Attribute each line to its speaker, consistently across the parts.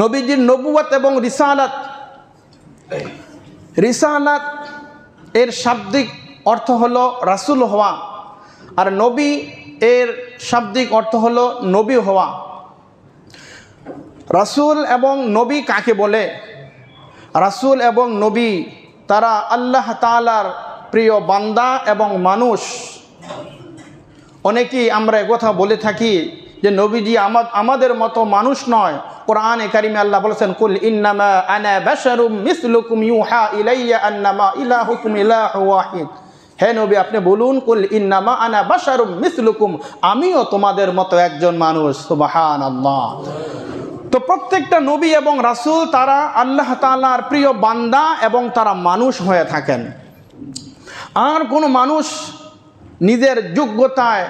Speaker 1: নবীজির নবুয়ত এবং রিসালাত। রিসালাত এর শাব্দিক অর্থ হল রাসূল হওয়া, আর নবী এর শাব্দিক অর্থ হল নবী হওয়া। রাসূল এবং নবী কাকে বলে? রাসূল এবং নবী তারা আল্লাহ তাআলার প্রিয় বান্দা এবং মানুষ। অনেকেই আমরা একথা বলে থাকি যে নবীজি আমা- আমাদের মতো মানুষ নয়। কোরআনে কারিমে আল্লাহ বলেছেন, কুল ইন্নামা বাশারুম ইলাইয়া ওয়াহিদ। হে নবী, আপনি বলুন, কুল ইন্নামা আনা বাশারুম মিসলুকুম, আমিও তোমাদের মতো একজন মানুষ। সুবহানাল্লাহ। তো প্রত্যেকটা নবী এবং রাসূল, তারা আল্লাহ তাআলার প্রিয় বান্দা এবং তারা মানুষ হয়ে থাকেন। আর কোনো মানুষ নিজের যোগ্যতায়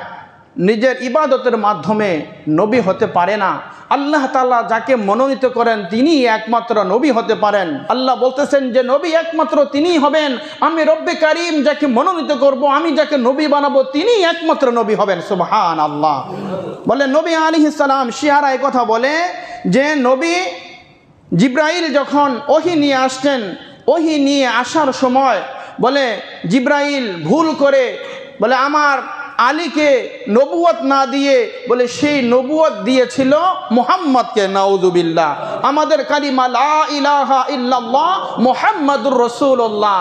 Speaker 1: নিজের ইবাদতের মাধ্যমে নবী হতে পারে না। আল্লাহ তালা যাকে মনোনীত করেন তিনি একমাত্র নবী হতে পারেন। আল্লাহ বলতেছেন যে, নবী একমাত্র তিনিই হবেন। আমি রব্বে কারিম যাকে মনোনীত করব, আমি যাকে নবী বানাবো তিনি একমাত্র নবী হবেন। সুবহান আল্লাহ বলে নবী আলী সালাম শিয়ারা কথা বলে যে, নবী জিব্রাইল যখন ওহি নিয়ে আসতেন, ওহি নিয়ে আসার সময় বলে, জিব্রাইল, ভুল করে, বলে, আমার আলীকে নবুয়ত না দিয়ে বলে সেই নবুয়ত দিয়েছিল মোহাম্মদকে, নাউজুবিল্লাহ। আমাদের কালিমা লা ইলাহা ইল্লাল্লাহ মোহাম্মদুর রসুল্লাহ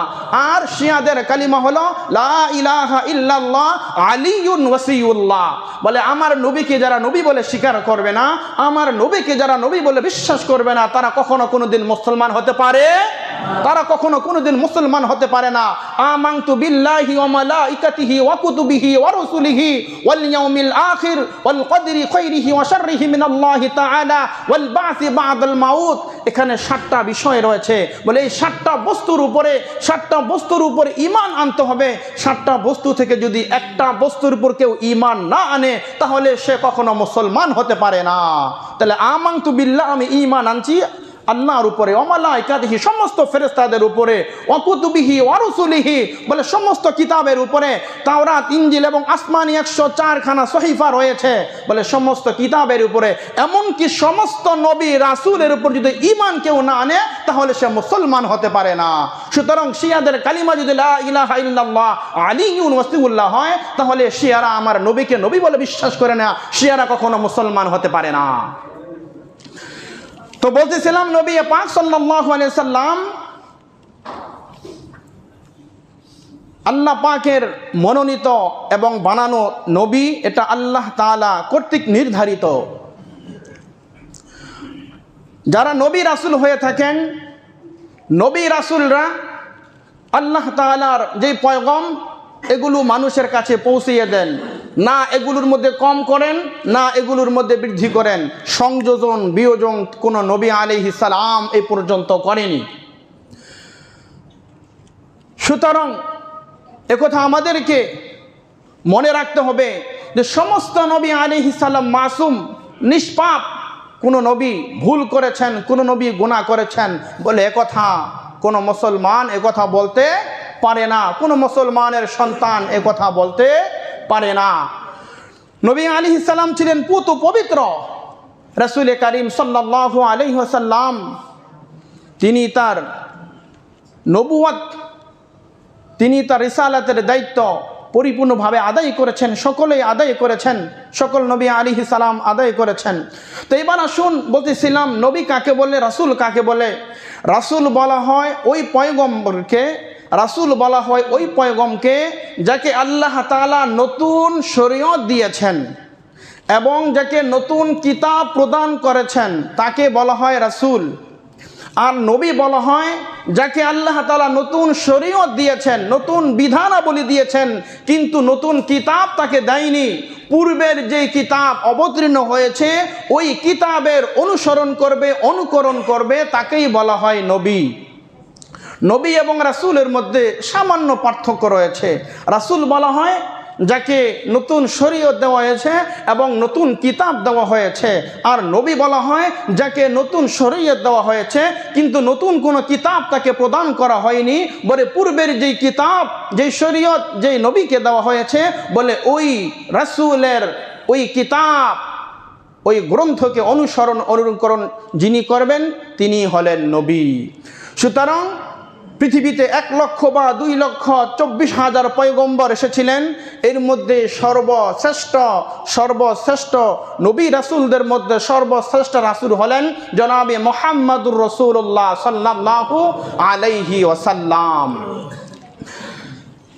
Speaker 1: আর শিয়াদের কালিমা হলো লা ইলাহা ইল্লাল্লাহ আলিউন ওয়াসিউল্লাহ। বলে আমার নবীকে যারা নবী বলে স্বীকার করবে না, আমার নবীকে যারা নবী বলে বিশ্বাস করবে না, তারা কখনো কোনোদিন মুসলমান হতে পারে তারা কখনো কোনোদিন মুসলমান হতে পারে না। আমাংতু এখানে সাতটা বিষয় রয়েছে। বলে এই সাতটা বস্তুর উপরে, সাতটা বস্তুর উপরে ঈমান আনতে হবে। সাতটা বস্তু থেকে যদি একটা বস্তুর উপর কেউ ঈমান না আনে, তাহলে সে কখনো মুসলমান হতে পারে না। তাহলে আমাংতু বিল্লাহ আমি ঈমান আনছি আল্লাহর উপরে, অমালাইকাদিহি, সমস্ত ফেরেস্তাদের উপরে অকুতুবিহি ওয়ারুসুলিহি বলে সমস্ত কিতাবের উপরে তাওরাত ইঞ্জিল এবং আসমানি একশো চারখানা সহিফা রয়েছে বলে সমস্ত কিতাবের উপরে। এমনকি সমস্ত নবী রাসূলের উপর যদি ইমান কেউ না আনে, তাহলে সে মুসলমান হতে পারে না। সুতরাং শিয়াদের কালিমা যদি ইলাহা ইল্লাল্লাহ আলিউন ওয়াসিউল্লাহ হয়, তাহলে শিয়ারা আমার নবীকে নবী বলে বিশ্বাস করে না, শিয়ারা কখনো মুসলমান হতে পারে না। তো বলতেছিলাম নবী পাক সাল্লাম আল্লাহ পাকের মনোনীত এবং বানানো নবী এটা আল্লাহ তাআলা কর্তৃক নির্ধারিত। যারা নবী রাসুল হয়ে থাকেন, নবী রাসুলরা আল্লাহ তাআলার যে পয়গম, এগুলো মানুষের কাছে পৌঁছিয়ে দেন। না এগুলোর মধ্যে কম করেন, না এগুলোর মধ্যে বৃদ্ধি করেন। সংযোজন, বিয়োজন কোনো নবী আলাইহিস সালাম এই পর্যন্ত করেনি। সুতরাং একথা আমাদেরকে মনে রাখতে হবে যে সমস্ত নবী আলাইহিস সালাম মাসুম, নিষ্পাপ, কোনো নবী ভুল করেছেন, কোনো নবী গুণা করেছেন বলে একথা কোনো মুসলমান একথা বলতে পারে না। কোনো মুসলমানের সন্তান একথা বলতে পারে না। নবী আলী সাল্লাম ছিলেন পুত পবিত্র। রসুল করিম সাল্লাহ আলহি সাল্লাম তিনি তার নবুয়াত তিনি তার রিসালাতের দায়িত্ব পরিপূর্ণভাবে আদায় করেছেন, সকলেই আদায় করেছেন, সকল নবী আলী সালাম আদায় করেছেন। তো এবার আসুন, বলতেছিলাম, নবী কাকে বলে, রাসূল কাকে বলে? রাসূল বলা হয় ওই পয়গম্বরকে রাসূল বলা হয় ওই পয়গমকে যাকে আল্লাহ তাআলা নতুন শরীয়ত দিয়েছেন এবং যাকে নতুন কিতাব প্রদান করেছেন, তাকে বলা হয় রাসূল। আর নবী বলা হয় যাকে আল্লাহ তালা নতুন শরীয়ত দিয়েছেন, নতুন বিধানাবলী দিয়েছেন, কিন্তু নতুন কিতাব তাকে দেয়নি। পূর্বের যে কিতাব অবতীর্ণ হয়েছে, ওই কিতাবের অনুসরণ করবে, অনুকরণ করবে, তাকেই বলা হয় নবী। নবী এবং রাসূলের মধ্যে সামান্য পার্থক্য রয়েছে। রাসূল বলা হয়, যাকে নতুন শরীয়ত দেওয়া হয়েছে এবং নতুন কিতাব দেওয়া হয়েছে। আর নবী বলা হয়, যাকে নতুন শরীয়ত দেওয়া হয়েছে, কিন্তু নতুন কোনো কিতাব তাকে প্রদান করা হয়নি। বলে পূর্বের যেই কিতাব, যেই শরীয়ত, যেই নবীকে দেওয়া হয়েছে, বলে ওই রাসূলের ওই কিতাব, ওই গ্রন্থকে অনুসরণ, অনুকরণ যিনি করবেন, তিনি হলেন নবী। সুতরাং পৃথিবীতে এক লক্ষ বা দুই লক্ষ চব্বিশ হাজার পয়গম্বর এসেছিলেন। এর মধ্যে সর্বশ্রেষ্ঠ সর্বশ্রেষ্ঠ নবী রাসুলদের মধ্যে সর্বশ্রেষ্ঠ রাসুল হলেন জনাবে মোহাম্মদুর রসুল্লাহ সাল্লাহ আলাইহি ওসাল্লাম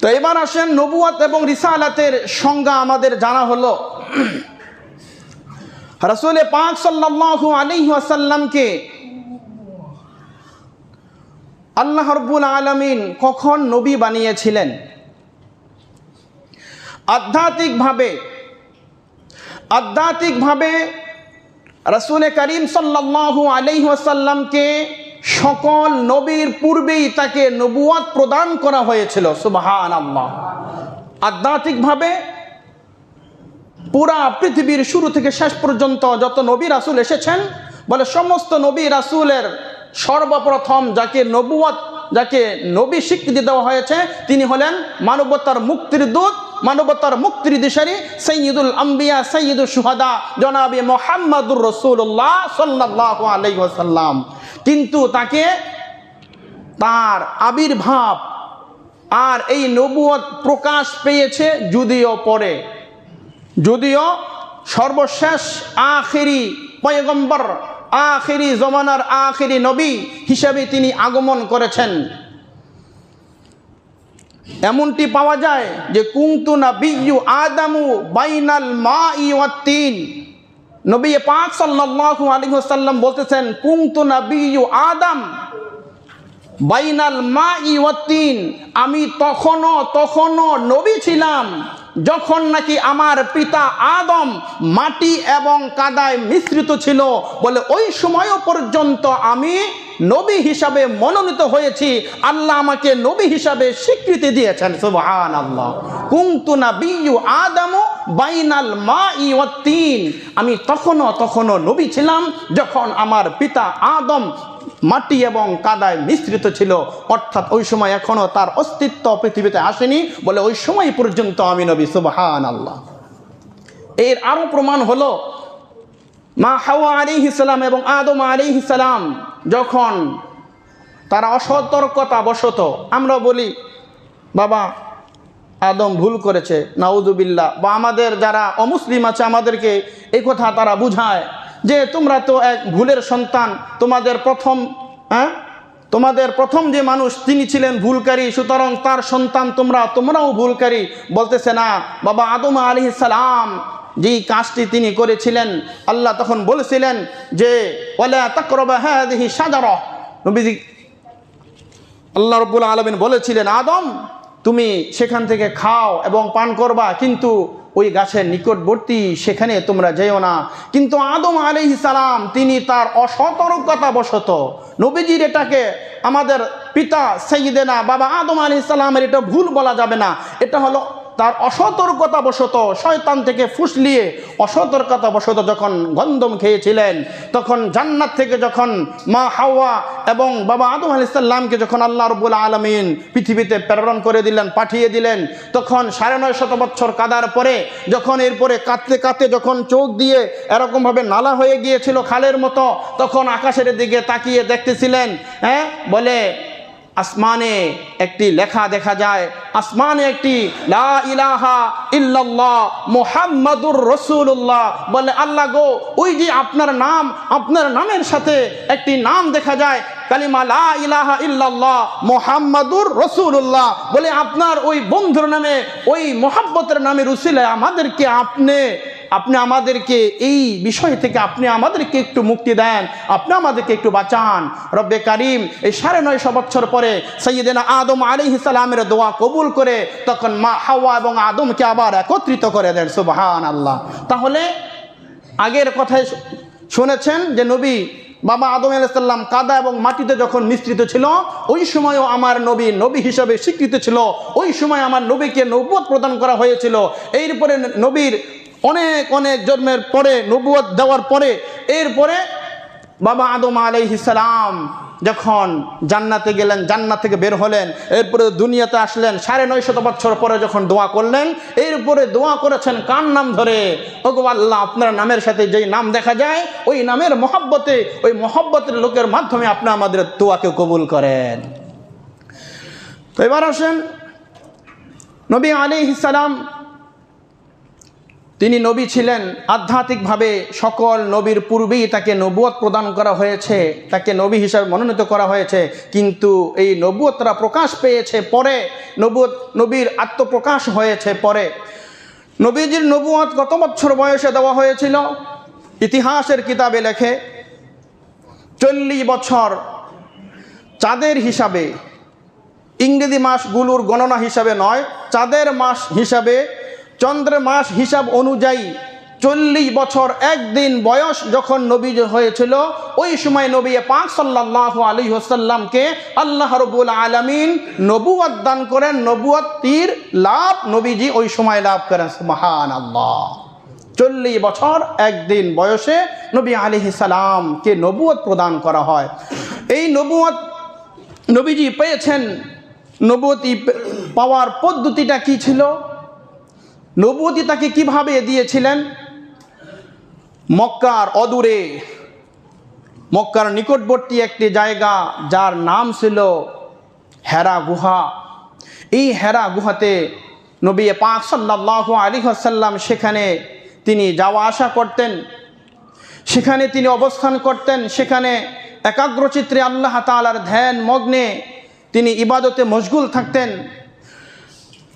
Speaker 1: তো এবার আসেন নবুয়াত এবং রিসালাতের সংজ্ঞা আমাদের জানা হলো। রসুল পাক সাল্লাহু আলাইহি ওয়াসাল্লামকে আল্লাহ রব্বুল আলমিন কখন নবী বানিয়েছিলেন? আধ্যাত্মিকভাবে আধ্যাত্মিকভাবে রসুল করিম সাল্লাহু আলাইহি ওয়াসাল্লামকে সকল নবীর পূর্বেই তাকে নবুয়াত প্রদান করা হয়েছিল সুবাহান আল্লাহ আধ্যাত্মিকভাবে পুরা পৃথিবীর শুরু থেকে শেষ পর্যন্ত যত নবী রাসুল এসেছেন, বলে সমস্ত নবী রাসুলের সর্বপ্রথম যাকে নবুয়াত যাকে নবী স্বীকৃতি দেওয়া হয়েছে, তিনি হলেন মানবতার মুক্তির দূত, মানবতার মুক্তির দিশারি সৈয়দুল আম্বিয়া সৈয়দুল সুহাদা জনাবি মোহাম্মদুর রসুল্লাহ সাল্লাহ আলাইসাল্লাম কিন্তু তাকে তার আবির্ভাব আর এই নবুয়ত প্রকাশ পেয়েছে যদিও পরে। যদিও সর্বশেষ আখেরি পয়গম্বর আখেরি জমানার আখেরি নবী হিসাবে তিনি আগমন করেছেন। এমনটি পাওয়া যায় যে কুংতু না বিজু আদামু বাইনাল মা ইয়তিন নবী পাক সাল্লাল্লাহু আলাইহি ওয়াসাল্লাম বলতেছেন কুংতু না বিজু আদম বাইনাল মা ইয়তিন আমি তখনও তখনও নবী ছিলাম। যখন নাকি আমার পিতা আদম মাটি এবং কাদায় মিশ্রিত ছিল, বলে ওই সময়ও পর্যন্ত আমি নবী হিসাবে মনোনীত হয়েছি। আল্লাহ আমাকে নবী হিসাবে স্বীকৃতি দিয়েছেন সুবহান আল্লাহ কুংতুনা বিয়ু আদামু বাইনাল মা ইয়তিন আমি তখনও তখনও নবী ছিলাম, যখন আমার পিতা আদম মাটি এবং কাদায় মিশ্রিত ছিল। অর্থাৎ ওই সময় এখনও তার অস্তিত্ব পৃথিবীতে আসেনি বলে ওই সময় পর্যন্ত আমি নবী সুবাহান আল্লাহ এর আরও প্রমাণ হলো, মা হাওয়া আলী ইসলাম এবং আদম আলী ইসলাম যখন তারা অসতর্কতা বশত, আমরা বলি, বাবা, আদম ভুল করেছে নাউদুবিল্লা বা আমাদের যারা অমুসলিম আছে আমাদেরকে এই কথা তারা বুঝায়। যে তোমরা তো এক ভুলের সন্তান, তোমাদের প্রথম হ্যাঁ? তোমাদের প্রথম যে মানুষ তিনি ছিলেন ভুলকারী, সুতরাং তার সন্তান তোমরা, তোমরাও ভুলকারী। বলতেছে না, বাবা আদম আলি সালাম যেই কাজটি তিনি করেছিলেন, আল্লাহ তখন বলেছিলেন যে হ্যাঁ আল্লাহ রব্বুল আলমিন বলেছিলেন, আদম, তুমি সেখান থেকে খাও এবং পান করবা, কিন্তু ওই গাছের নিকটবর্তী, সেখানে তোমরা যেও না। কিন্তু আদম আলি সালাম, তিনি তার অসতর্কতা বশত নবীজির এটাকে আমাদের পিতা সঈদেনা বাবা আদম আলি সালামের এটা ভুল বলা যাবে না। এটা হলো তার অসতর্কতা বশত শয়তান থেকে ফুসলিয়ে অসতর্কতা বশত যখন গন্ধম খেয়েছিলেন, তখন জান্নাত থেকে যখন মা হাওয়া এবং বাবা আদম আলাইসাল্লামকে যখন আল্লাহ রবুল আলমিন পৃথিবীতে প্রেরণ করে দিলেন, পাঠিয়ে দিলেন, তখন সাড়ে নয় শত বছর কাদার পরে যখন এরপরে কাঁদতে কাঁদতে যখন চোখ দিয়ে এরকমভাবে নালা হয়ে গিয়েছিল খালের মতো, তখন আকাশের দিকে তাকিয়ে দেখতেছিলেন হ্যাঁ? বলে আসমানে একটি লেখা দেখা যায়, আসমানে একটি, লা ইলাহা ইল্লাল্লাহ মুহাম্মাদুর রসুল্লাহ বলে, আল্লাহ গো, ওই যে আপনার নাম, আপনার নামের সাথে একটি নাম দেখা যায়, কালিমা লা ইলাহা ইল্লাল্লাহ মোহাম্মদুর রসুল্লাহ বলে, আপনার ওই বন্ধুর নামে, ওই মোহাম্মতের নামে রুসিলে আমাদেরকে আপনি আপনি আমাদেরকে এই বিষয় থেকে আপনি আমাদেরকে একটু মুক্তি দেন, আপনি আমাদেরকে একটু বাঁচান। রব্বে কারিম, এই সাড়ে নয়শো বছর পরে সৈয়দিনা আদম আলী ইসালামের দোয়া কবুল করে তখন মা হাওয়া এবং আদমকে আবার একত্রিত করে দেন সুবাহান আল্লাহ তাহলে আগের কথায় শুনেছেন যে নবী বাবা আদম আলাইসাল্লাম কাদা এবং মাটিতে যখন মিশ্রিত ছিল, ওই সময়ও আমার নবী নবী হিসাবে স্বীকৃত ছিল। ওই সময় আমার নবীকে নবুয়ত প্রদান করা হয়েছিল। এরপরে নবীর অনেক অনেক জন্মের পরে, নবুয়ত দেওয়ার পরে, এরপরে বাবা আদম আলাইহিসালাম যখন জান্নাতে গেলেন, জান্নাত থেকে বের হলেন, এরপরে দুনিয়াতে আসলেন, সাড়ে নয় শত বছর পরে যখন দোয়া করলেন, এরপরে দোয়া করেছেন কার নাম ধরে? ওগো আল্লাহ, আপনার নামের সাথে যেই নাম দেখা যায়, ওই নামের মহব্বতে, ওই মহব্বতের লোকের মাধ্যমে আপনি আমাদের দোয়াকে কবুল করেন। তো এবার আসেন, নবী আলী ইসালাম তিনি নবী ছিলেন। আধ্যাত্মিকভাবে সকল নবীর পূর্বেই তাকে নবুয়ত প্রদান করা হয়েছে, তাকে নবী হিসাবে মনোনীত করা হয়েছে। কিন্তু এই নবুয়তরা প্রকাশ পেয়েছে পরে, নবুয়ত, নবীর আত্মপ্রকাশ হয়েছে পরে। নবীজির নবুয়ত গত বছর বয়সে দেওয়া হয়েছিল। ইতিহাসের কিতাবে লেখে, চল্লিশ বছর চাঁদের হিসাবে, ইংরেজি মাসগুলোর গণনা হিসাবে নয়, চাঁদের মাস হিসাবে চন্দ্রের মাস হিসাব অনুযায়ী চল্লিশ বছর একদিন বয়স যখন নবী হয়েছিল, ওই সময় নবী পাক সাল্লাহ আলী হোসাল্লামকে আল্লাহ রবুল আলমিন নবুয়াত দান করেন নবুয়াতির লাভ নবীজি ওই সময় লাভ করেন মহান আল্লাহ চল্লিশ বছর একদিন বয়সে নবী আলি সালামকে নবুয়ত প্রদান করা হয়। এই নবুয়ত নবীজি পেয়েছেন নবতী পাওয়ার পদ্ধতিটা কি ছিল? নবতী তাকে কীভাবে দিয়েছিলেন? মক্কার অদূরে, মক্কার নিকটবর্তী একটি জায়গা যার নাম ছিল হেরা গুহা। এই হেরা গুহাতে নবী পাক সাল্লাহ আলী সাল্লাম সেখানে তিনি যাওয়া আসা করতেন। সেখানে তিনি অবস্থান করতেন। সেখানে একাগ্রচিত্রে আল্লাহ তালার ধ্যান, মগ্নে তিনি ইবাদতে মশগুল থাকতেন।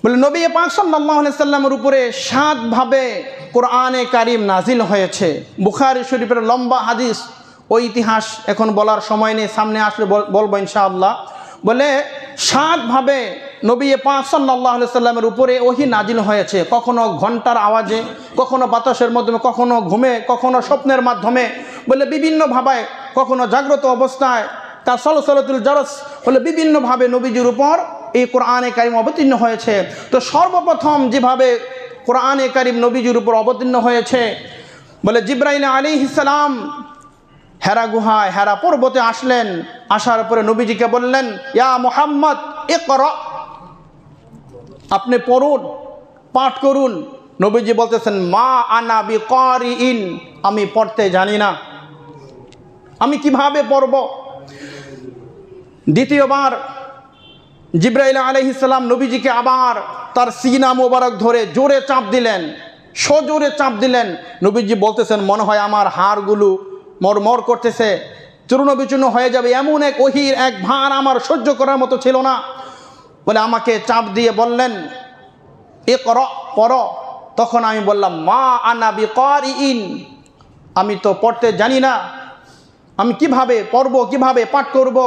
Speaker 1: বলে, নবী পাক সাল্লাহ সাল্লামের উপরে সাতভাবে কোরআনে কারিম নাজিল হয়েছে। বুখারি শরীফের লম্বা হাদিস ওই ইতিহাস এখন বলার সময় নেই, সামনে আসলে বল- বলব ইনশাআল্লাহ। বলে সাতভাবে নবী পাক সাল্লাহ সাল্লামের উপরে ওহি নাজিল হয়েছে। কখনো ঘণ্টার আওয়াজে, কখনো বাতাসের মাধ্যমে, কখনো ঘুমে, কখনো স্বপ্নের মাধ্যমে। বলে বিভিন্নভাবে কখনো জাগ্রত অবস্থায়, তার সলসলতুল জরস। হলে বিভিন্নভাবে নবীজির উপর এই কোরআনে কারিম অবতীর্ণ হয়েছে। তো সর্বপ্রথম যেভাবে কোরআনে কারিম নবীজির উপর অবতীর্ণ হয়েছে, বলে জিব্রাইল আলী ইসালাম হেরা গুহায়, হেরা পর্বতে আসলেন, আসার পরে নবীজিকে বললেন, ইয়া মোহাম্মদ এ কর আপনি পড়ুন, পাঠ করুন। নবীজি বলতেছেন, মা আনা বি ইন আমি পড়তে জানি না। আমি কীভাবে পড়ব? দ্বিতীয়বার জিব্রাইল আলহিসাল্লাম নবীজিকে আবার তার সিনা মোবারক ধরে জোরে চাপ দিলেন, সজোরে চাপ দিলেন। নবীজি বলতেছেন, মনে হয় আমার হাড়গুলো মরমর করতেছে চূর্ণ বিচূর্ণ হয়ে যাবে। এমন এক ওহির এক ভার আমার সহ্য করার মতো ছিল না। বলে আমাকে চাপ দিয়ে বললেন এ কর পর তখন আমি বললাম, মা আনা বি ইন আমি তো পড়তে জানি না, আমি কীভাবে পড়ব, কীভাবে পাঠ করব?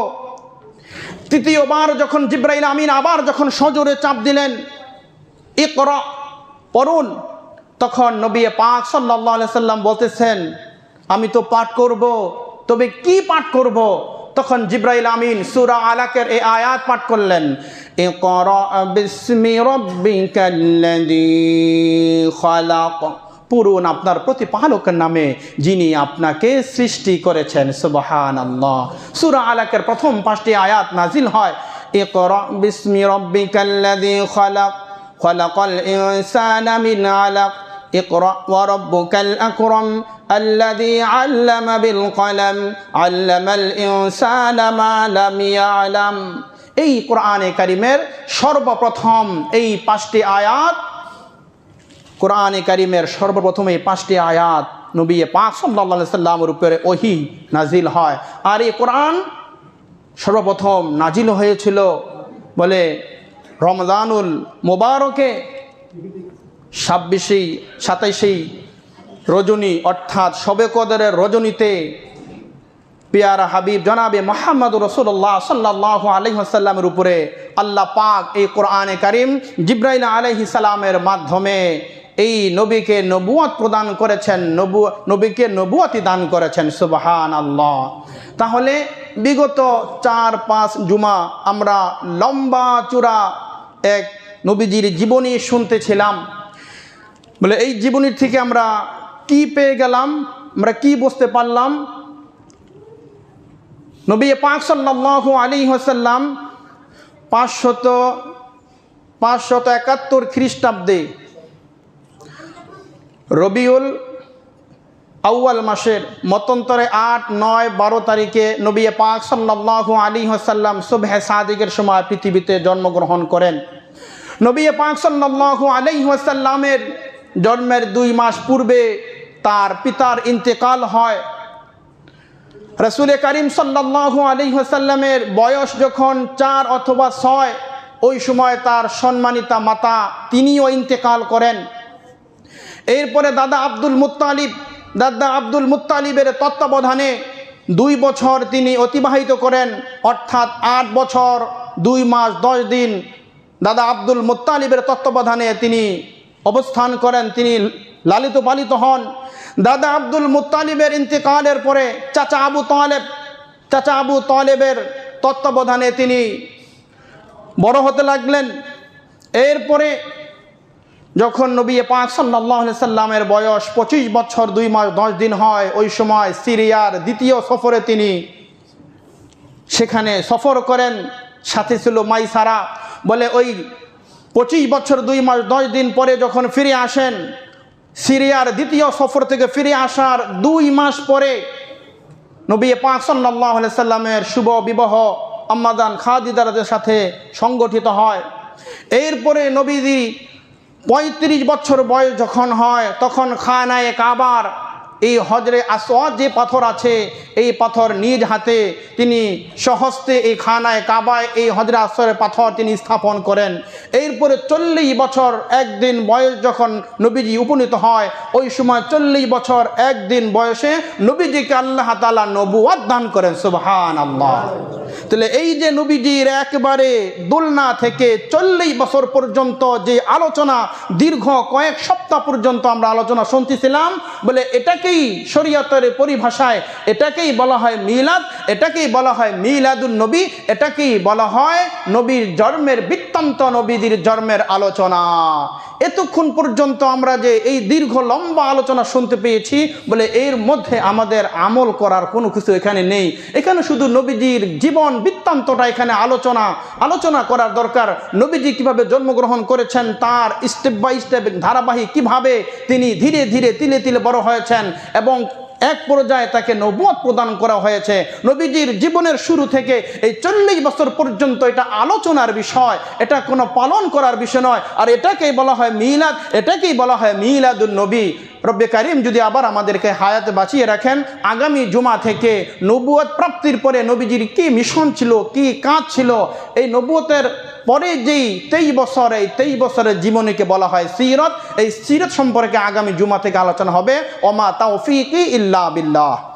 Speaker 1: তৃতীয়বার যখন জিব্রাইল আমিন আবার যখন সজোরে চাপ দিলেন এ কর পড়ুন। তখন নবী পাক সাল্লাহ সাল্লাম বলতেছেন, আমি তো পাঠ করব, তবে কি পাঠ করব? তখন জিব্রাইল আমিন সুরা আলাকের এই আয়াত পাঠ করলেন এ কর বিস্মি রব্বিকাল্লাযী খালাক। পূরণ আপনার প্রতিপালকের নামে যিনি আপনাকে সৃষ্টি করেছেন সুবহান আল্লাহ সুরা আলাকের প্রথম পাঁচটি আয়াত নাজিল হয় ইকরা বিস্মি রব্বিকাল্লাযী খালাক খালাকাল ইনসানা মিন আলাক اقرأ وربك الأكرم الذي علم بالقلم علم الإنسان ما لم يعلم এই কোরআনে কারিমের সর্বপ্রথম এই পাঁচটি আয়াত কোরআনে কারিমের সর্বপ্রথম এই পাঁচটি আয়াত নবী পাক সাল্লা সাল্লামের উপরে ওহি নাজিল হয়। আর এই কোরআন সর্বপ্রথম নাজিল হয়েছিল বলে রমজানুল মোবারকে ছাব্বিশেই সাতাইশেই রজনী অর্থাৎ শবে কদরের রজনীতে পিয়ারা হাবিব জনাবে মোহাম্মদ রসুল্লাহ সাল্লাহ আলহিহাসাল্লামের উপরে আল্লাহ পাক এই কোরআনে কারিম জিব্রাইল আলহি সালামের মাধ্যমে এই নবীকে নবুয়াত প্রদান করেছেন, নবু, নবীকে নবুয়াতি দান করেছেন সুবাহান আল্লাহ তাহলে বিগত চার, পাঁচ জুমা আমরা লম্বা চূড়া এক নবীজির জীবনী শুনতেছিলাম। বলে এই জীবনীর থেকে আমরা কি পেয়ে গেলাম? আমরা কি বুঝতে পারলাম? নবী পাক সাল্লাল্লাহু আলী হাসাল্লাম পাঁচশত পাঁচশত একাত্তর খ্রিস্টাব্দে রবিউল আউয়াল মাসের মতন্তরে আট, নয়, বারো তারিখে নবী পাক সাল্লাল্লাহু আলী হাসাল্লাম সুবহে সাদিকের সময় পৃথিবীতে জন্মগ্রহণ করেন। নবী পাক সাল্লাল্লাহু আলাইহি ওয়াসাল্লামের জন্মের দুই মাস পূর্বে তার পিতার ইন্তেকাল হয়। রসুল করিম সাল্লাল্লাহু আলাইহি ওয়াসাল্লামের বয়স যখন চার অথবা ছয়, ওই সময় তার সম্মানিতা মাতা তিনিও ইন্তেকাল করেন। এরপরে দাদা আব্দুল মুত্তালিব, দাদা আব্দুল মুত্তালিবের তত্ত্বাবধানে দুই বছর তিনি অতিবাহিত করেন, অর্থাৎ আট বছর, দুই মাস, দশ দিন দাদা আব্দুল মুত্তালিবের তত্ত্বাবধানে তিনি অবস্থান করেন, তিনি লালিত পালিত হন। দাদা আব্দুল মুত্তালিবের ইন্তেকালের পরে চাচা আবু তালেব, চাচা আবু তালেবের তত্ত্বাবধানে তিনি বড় হতে লাগলেন। এরপরে যখন নবী পাক সাল্লাহ সাল্লামের বয়স পঁচিশ বছর দুই মাস দশ দিন হয়, ওই সময় সিরিয়ার দ্বিতীয় সফরে তিনি সেখানে সফর করেন। সাথে ছিল মাইসারা। বলে ওই পঁচিশ বছর দুই মাস দশ দিন পরে যখন ফিরে আসেন, সিরিয়ার দ্বিতীয় সফর থেকে ফিরে আসার দুই মাস পরে নবী পাক সাল্লাহ সাল্লামের শুভ বিবাহ আম্মাদান খাদিদারদের সাথে সংগঠিত হয়। এরপরে নবীজি পঁয়ত্রিশ বছর বয়স যখন হয় তখন খানায় কাবার এই হজরে আসওয়াদ যে পাথর আছে, এই পাথর নিজ হাতে তিনি সহস্তে এই খানায়, কাবায় এই হজরে আসরের পাথর তিনি স্থাপন করেন। এরপরে চল্লিশ বছর একদিন বয়স যখন নবীজি উপনীত হয়, ওই সময় চল্লিশ বছর একদিন বয়সে নবীজিকে আল্লাহ তালা নবুয়াদ দান করেন সুবহান আল্লাহ তাহলে এই যে নবীজির একবারে দোলনা থেকে চল্লিশ বছর পর্যন্ত যে আলোচনা, দীর্ঘ কয়েক সপ্তাহ পর্যন্ত আমরা আলোচনা শুনতেছিলাম, বলে এটাকেই শরীয়তের পরিভাষায় এটাকেই বলা হয় মিলাদ এটাকেই বলা হয় মিলাদুল নবী, এটাকেই বলা হয় নবীর জন্মের বৃত্তান্ত নবীদের জন্মের আলোচনা। এতক্ষণ পর্যন্ত আমরা যে এই দীর্ঘ লম্বা আলোচনা শুনতে পেয়েছি বলে এর মধ্যে আমাদের আমল করার কোনো কিছু এখানে নেই। এখানে শুধু নবীজির জীবন বৃত্তান্তটা এখানে আলোচনা। আলোচনা করার দরকার, নবীজি কীভাবে জন্মগ্রহণ করেছেন, তার স্টেপ বাই স্টেপ ধারাবাহিক কীভাবে তিনি ধীরে ধীরে তিলে তিলে বড় হয়েছেন এবং এক পর্যায়ে তাকে নবুয়ত প্রদান করা হয়েছে। নবীজির জীবনের শুরু থেকে এই চল্লিশ বছর পর্যন্ত এটা আলোচনার বিষয়, এটা কোনো পালন করার বিষয় নয়। আর এটাকেই বলা হয় মিলাদ, এটাকেই বলা হয় মিলাদুল নবী। রব্বে কারিম যদি আবার আমাদেরকে হায়াতে বাঁচিয়ে রাখেন, আগামী জুমা থেকে নবুয়ত প্রাপ্তির পরে নবীজির কি মিশন ছিল, কি কাজ ছিল, এই নবুয়তের পরে যেই তেইশ বছর, এই তেইশ বছরের জীবনীকে বলা হয় সিরত, এই সিরত সম্পর্কে আগামী জুমা থেকে আলোচনা হবে, ওমা তাওফিকি ইল্লা বিল্লাহ।